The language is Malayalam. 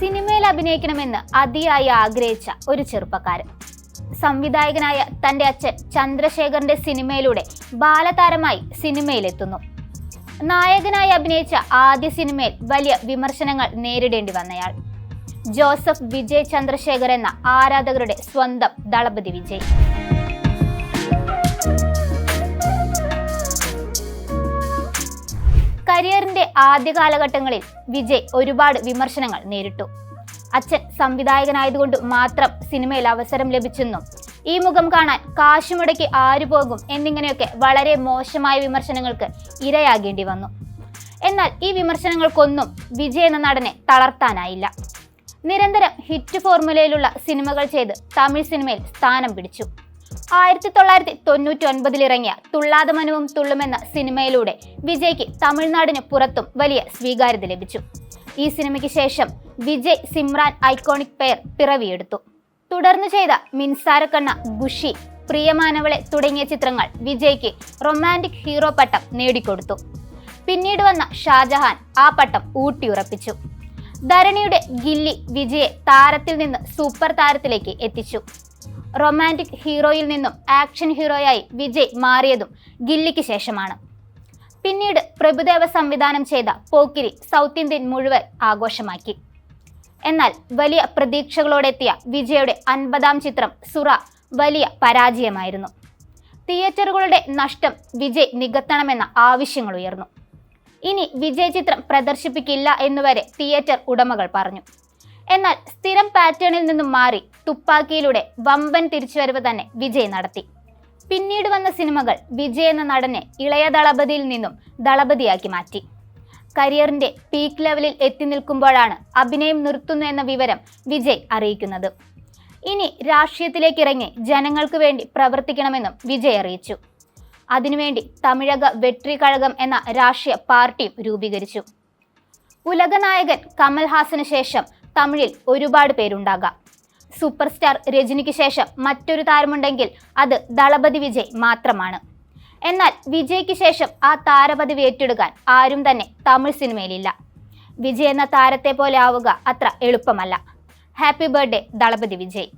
സിനിമയിൽ അഭിനയിക്കണമെന്ന് അതിയായി ആഗ്രഹിച്ച ഒരു ചെറുപ്പക്കാരൻ. സംവിധായകനായ തന്റെ അച്ഛൻ ചന്ദ്രശേഖറിന്റെ സിനിമയിലൂടെ ബാലതാരമായി സിനിമയിലെത്തുന്നു. നായകനായി അഭിനയിച്ച ആദ്യ സിനിമയിൽ വലിയ വിമർശനങ്ങൾ നേരിടേണ്ടി വന്നയാൾ. ജോസഫ് വിജയ് ചന്ദ്രശേഖർ എന്ന ആരാധകരുടെ സ്വന്തം ദളപതി വിജയ്. കരിയറിന്റെ ആദ്യ കാലഘട്ടങ്ങളിൽ വിജയ് ഒരുപാട് വിമർശനങ്ങൾ നേരിട്ടു. അച്ഛൻ സംവിധായകനായതുകൊണ്ട് മാത്രം സിനിമയിൽ അവസരം ലഭിച്ചെന്നും ഈ മുഖം കാണാൻ കാശുമുടക്കി ആര് പോകും എന്നിങ്ങനെയൊക്കെ വളരെ മോശമായ വിമർശനങ്ങൾക്ക് ഇരയാകേണ്ടി വന്നു. എന്നാൽ ഈ വിമർശനങ്ങൾക്കൊന്നും വിജയ് എന്ന നടനെ തളർത്താനായില്ല. നിരന്തരം ഹിറ്റ് ഫോർമുലയിലുള്ള സിനിമകൾ ചെയ്ത് തമിഴ് സിനിമയിൽ സ്ഥാനം പിടിച്ചു. ആയിരത്തി തൊള്ളായിരത്തി തൊണ്ണൂറ്റി ഒൻപതിൽ ഇറങ്ങിയ തുള്ളാതമനവും തുള്ളുമെന്ന സിനിമയിലൂടെ വിജയ്ക്ക് തമിഴ്നാടിന് പുറത്തും വലിയ സ്വീകാര്യത ലഭിച്ചു. ഈ സിനിമയ്ക്ക് ശേഷം വിജയ് സിമ്രാൻ ഐക്കോണിക് പെയർ പിറവിയെടുത്തു. തുടർന്ന് ചെയ്ത മിൻസാരക്കണ്ണ ഗുഷി പ്രിയമാനവളെ തുടങ്ങിയ ചിത്രങ്ങൾ വിജയ്ക്ക് റൊമാന്റിക് ഹീറോ പട്ടം നേടിക്കൊടുത്തു. പിന്നീട് വന്ന ഷാജഹാൻ ആ പട്ടം ഊട്ടിയുറപ്പിച്ചു. ധരണിയുടെ ഗില്ലി വിജയെ താരത്തിൽ നിന്ന് സൂപ്പർ താരത്തിലേക്ക് എത്തിച്ചു. റൊമാന്റിക് ഹീറോയിൽ നിന്നും ആക്ഷൻ ഹീറോയായി വിജയ് മാറിയതും ഗില്ലിക്ക് ശേഷമാണ്. പിന്നീട് പ്രഭുദേവ സംവിധാനം ചെയ്ത പോക്കിരി സൗത്ത് ഇന്ത്യൻ മുഴുവൻ ആഘോഷമാക്കി. എന്നാൽ വലിയ പ്രതീക്ഷകളോടെത്തിയ വിജയുടെ അൻപതാം ചിത്രം സുറ വലിയ പരാജയമായിരുന്നു. തിയേറ്ററുകളുടെ നഷ്ടം വിജയ് നികത്തണമെന്ന ആവശ്യങ്ങൾ ഉയർന്നു. ഇനി വിജയ് ചിത്രം പ്രദർശിപ്പിക്കില്ല എന്നുവരെ തിയേറ്റർ ഉടമകൾ പറഞ്ഞു. എന്നാൽ സ്ഥിരം പാറ്റേണിൽ നിന്നും മാറി തുപ്പാക്കിയിലൂടെ വമ്പൻ തിരിച്ചുവരവ് തന്നെ വിജയ് നടത്തി. പിന്നീട് വന്ന സിനിമകൾ വിജയ് എന്ന നടനെ ഇളയ ദളപതിയിൽ നിന്നും ദളപതിയാക്കി മാറ്റി. കരിയറിന്റെ പീക്ക് ലെവലിൽ എത്തി നിൽക്കുമ്പോഴാണ് അഭിനയം നിർത്തുന്നു എന്ന വിവരം വിജയ് അറിയിക്കുന്നത്. ഇനി രാഷ്ട്രീയത്തിലേക്ക് ഇറങ്ങി ജനങ്ങൾക്ക് വേണ്ടി പ്രവർത്തിക്കണമെന്നും വിജയ് അറിയിച്ചു. അതിനുവേണ്ടി തമിഴക വെട്രി കഴകം എന്ന രാഷ്ട്രീയ പാർട്ടിയും രൂപീകരിച്ചു. ഉലകനായകൻ കമൽഹാസന് ശേഷം തമിഴിൽ ഒരുപാട് പേരുണ്ടാകാം. സൂപ്പർ സ്റ്റാർ രജനിക്ക് ശേഷം മറ്റൊരു താരമുണ്ടെങ്കിൽ അത് ദളപതി വിജയ് മാത്രമാണ്. എന്നാൽ വിജയ്ക്ക് ശേഷം ആ താരപദവി ഏറ്റെടുക്കാൻ ആരും തന്നെ തമിഴ് സിനിമയിലില്ല. വിജയ് എന്ന താരത്തെ പോലെ ആവുക അത്ര എളുപ്പമല്ല. Happy birthday Thalapathy Vijay.